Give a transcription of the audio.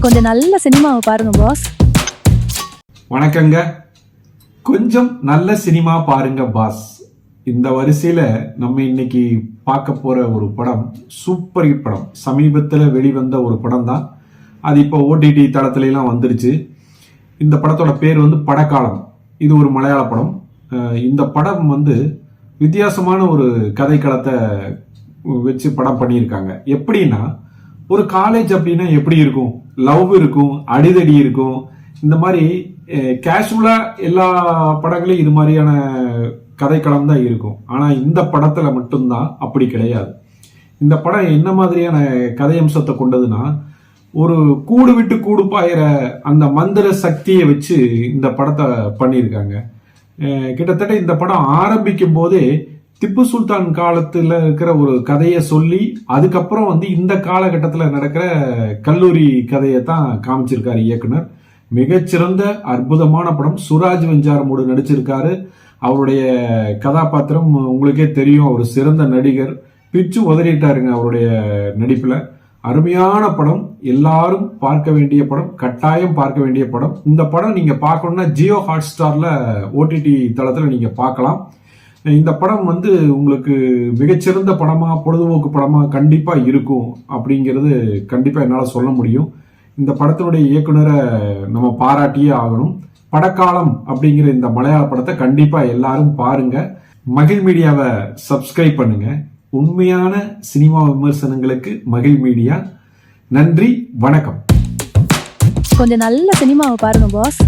கொஞ்சம் நல்ல சினிமாவை பாருங்க பாஸ் வணக்கங்க. கொஞ்சம் நல்ல சினிமா பாருங்க பாஸ் இந்த வரிசையில நம்ம இன்னைக்கு பார்க்க போற ஒரு படம் சூப்பர் ஹிட் படம். சமீபத்தில் வெளிவந்த ஒரு படம் தான் அது இப்போ ஓடிடி தளத்துல எல்லாம் வந்துருச்சு. இந்த படத்தோட பேர் வந்து படக்காலம். இது ஒரு மலையாள படம். அஹ் இந்த படம் வந்து வித்தியாசமான ஒரு கதைக்களத்தை வச்சு படம் பண்ணியிருக்காங்க. எப்படின்னா ஒரு காலேஜ் அப்படின்னா எப்படி இருக்கும்? லவ் இருக்கும் அடிதடி இருக்கும். இந்த மாதிரி கேஷுவலா எல்லா படங்களையும் இது மாதிரியான கதைக்களம் தான் இருக்கும். ஆனா இந்த படத்துல மட்டும்தான் அப்படி கிடையாது. இந்த படம் என்ன மாதிரியான கதை அம்சத்தை கொண்டதுன்னா ஒரு கூடு விட்டு கூடு பாயிற அந்த மந்திர சக்தியை வச்சு இந்த படத்தை பண்ணியிருக்காங்க. கிட்டத்தட்ட இந்த படம் ஆரம்பிக்கும் போதே திப்பு சுல்தான் காலத்தில் இருக்கிற ஒரு கதையை சொல்லி அதுக்கப்புறம் வந்து இந்த காலகட்டத்தில் நடக்கிற கல்லூரி கதையை தான் காமிச்சிருக்காரு இயக்குனர். மிகச்சிறந்த அற்புதமான படம். சுராஜ் வெஞ்சாரமோடு நடிச்சிருக்காரு. அவருடைய கதாபாத்திரம் உங்களுக்கே தெரியும். அவர் சிறந்த நடிகர். பிச்சு உதறிட்டாருங்க அவருடைய நடிப்பில். அருமையான படம். எல்லாரும் பார்க்க வேண்டிய படம். கட்டாயம் பார்க்க வேண்டிய படம். இந்த படம் நீங்கள் பார்க்கணுன்னா ஜியோ ஹாட் ஸ்டாரில் ஓடிடி தளத்தில் நீங்கள் பார்க்கலாம். இந்த படம் வந்து உங்களுக்கு மிகச்சிறந்த படமாக பொழுதுபோக்கு படமாக கண்டிப்பாக இருக்கும் அப்படிங்கிறது கண்டிப்பாக என்னால் சொல்ல முடியும். இந்த படத்தினுடைய இயக்குனரை நம்ம பாராட்டியே ஆகணும். படக்காலம் அப்படிங்கிற இந்த மலையாள படத்தை கண்டிப்பாக எல்லாரும் பாருங்க. மகிழ் மீடியாவை சப்ஸ்கிரைப் பண்ணுங்க. உண்மையான சினிமா விமர்சனங்களுக்கு மகிழ் மீடியா. நன்றி வணக்கம். கொஞ்சம் நல்ல சினிமாவை பாருங்க பாஸ்